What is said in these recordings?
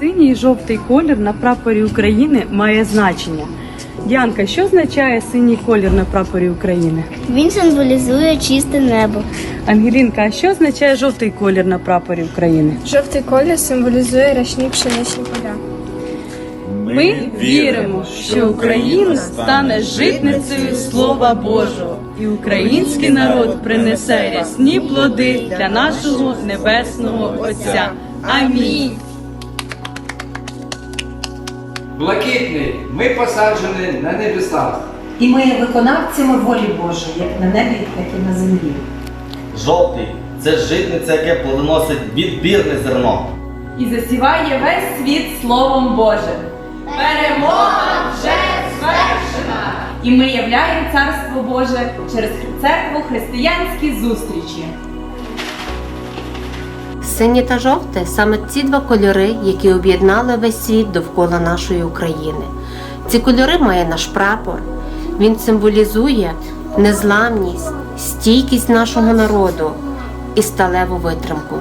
Синій і жовтий колір на прапорі України має значення. Діанка, що означає синій колір на прапорі України? Він символізує чисте небо. Ангелінка, а що означає жовтий колір на прапорі України? Жовтий колір символізує рясні пшеничні поля. Ми віримо, що Україна стане житницею Слова Божого, і український народ принесе рясні плоди для нашого небесного Отця. Амінь. Блакитний, ми посаджені на небесах. І ми є виконавцями волі Божої, як на небі, так і на землі. Жовтий це житниця, яке плодоносить відбірне зерно. і засіває весь світ Словом Божим. Перемога вже звершена! І ми являємо Царство Боже через церкву християнські зустрічі. Синє та жовте саме ці два кольори, які об'єднали весь світ довкола нашої України. Ці кольори має наш прапор. Він символізує незламність, стійкість нашого народу і сталеву витримку.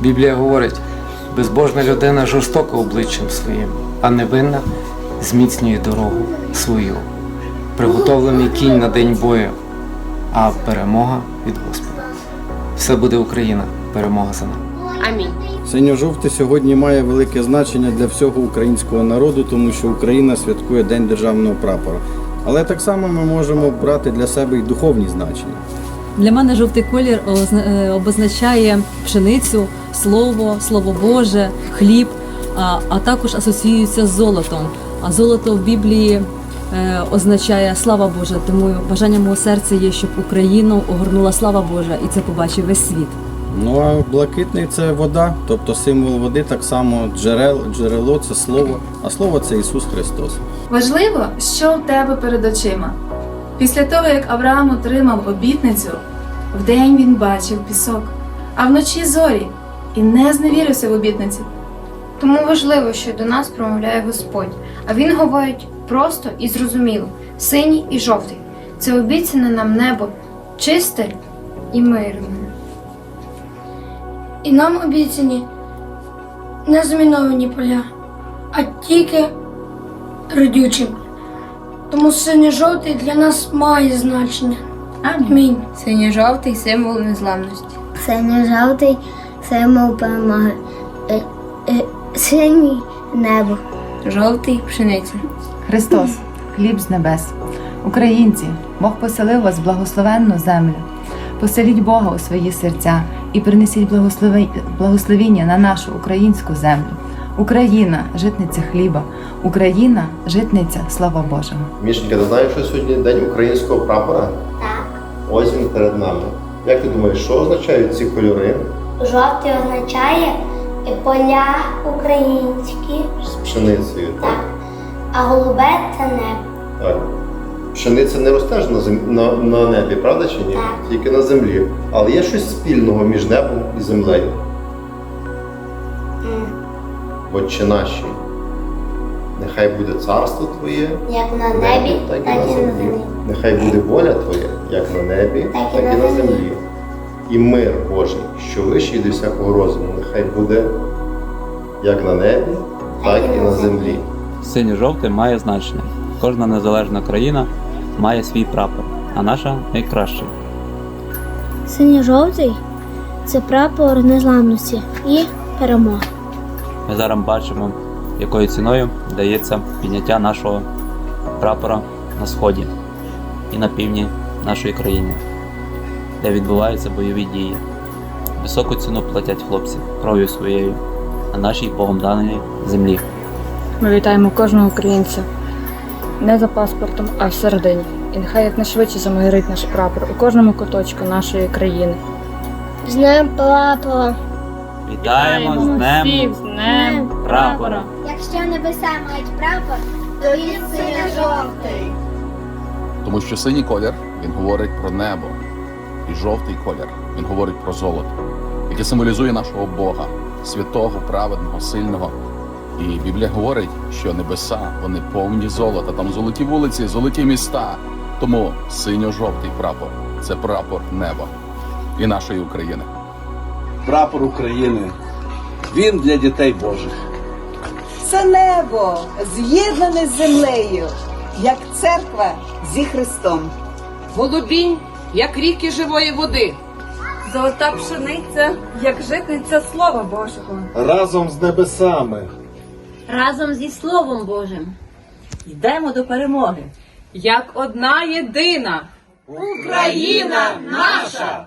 Біблія говорить, безбожна людина жорстока обличчям своїм, а невинна зміцнює дорогу свою. Приготовлений кінь на день бою, а перемога від Господа. Все буде Україна, перемога за нами. Амінь. Синьо-жовте сьогодні має велике значення для всього українського народу, тому що Україна святкує День державного прапора. Але так само ми можемо брати для себе і духовні значення. Для мене жовтий колір е, обозначає пшеницю, слово, слово Боже, хліб, а, а також асоціюється з золотом. А золото в Біблії е, означає слава Божа. Тому бажання мого серця є, щоб Україну огорнула слава Божа, і це побачив весь світ. Ну а блакитний це вода, тобто символ води, так само джерел, джерело це слово, а слово це Ісус Христос. Важливо, що в тебе перед очима. Після того, як Авраам отримав обітницю, вдень він бачив пісок, а вночі зорі і не зневірився в обітницю. Тому важливо, що до нас промовляє Господь, а Він говорить просто і зрозуміло: синій і жовтий. Це обіцяне нам небо чисте і мирне. І нам обіцяні не заміновані поля, а тільки родючі. Тому синьо-жовтий для нас має значення. Амінь. Синьо-жовтий символ незламності. Синьо-жовтий символ перемоги. Е, е, Синій небо. Жовтий пшениця. Христос, хліб з небес. Українці, Бог поселив вас в благословенну землю. Поселіть Бога у свої серця і принесіть благослови- благословіння на нашу українську землю. Україна житниця хліба, Україна житниця слава Божого. Мішенька, ти знаєш, що сьогодні день українського прапора? Так. Ось він перед нами. Як ти думаєш, що означають ці кольори Жовтий означає поля українські, з пшеницею? так. а голубе це небо. Так. Пшениця не росте ж на, зем... на, на небі, правда чи ні? Так. Тільки на землі. Але є щось спільного між небом і землею. Отче наші. Нехай буде царство Твоє, Як на в небі, так і на землі. Нехай буде воля Твоя, як на небі, Так і так на і на землі. землі. І мир Божий, що вищий до всякого розуму, нехай буде як на небі, так і на землі. Синьо-жовте має значення. Кожна незалежна країна має свій прапор, а наша найкращий. Синьо-жовтий це прапор незламності і перемоги. Ми зараз бачимо, якою ціною дається підняття нашого прапора на сході і на півдні нашої країни, де відбуваються бойові дії. Високу ціну платять хлопці кров'ю своєю на нашій Богом даній землі. Ми вітаємо кожного українця не за паспортом, а всередині. І нехай якнайшвидше замайорить наш прапор у кожному куточку нашої країни. З ним прапора. Вітаємо з Днем з Днем прапора! Якщо небеса мають прапор, то він синьо-жовтий. Тому що синій колір він говорить про небо, і жовтий колір він говорить про золото, яке символізує нашого Бога, святого, праведного, сильного. І Біблія говорить, що небеса вони повні золота, там золоті вулиці, золоті міста. Тому синьо-жовтий прапор це прапор неба і нашої України. прапор України. Він для дітей Божих. Це небо з'єднане з землею, як церква зі Христом. Голубінь, як ріки живої води. Золота пшениця, як житниця Слова Божого. Разом з небесами. Разом зі Словом Божим. Йдемо до перемоги. Як одна єдина. Україна наша!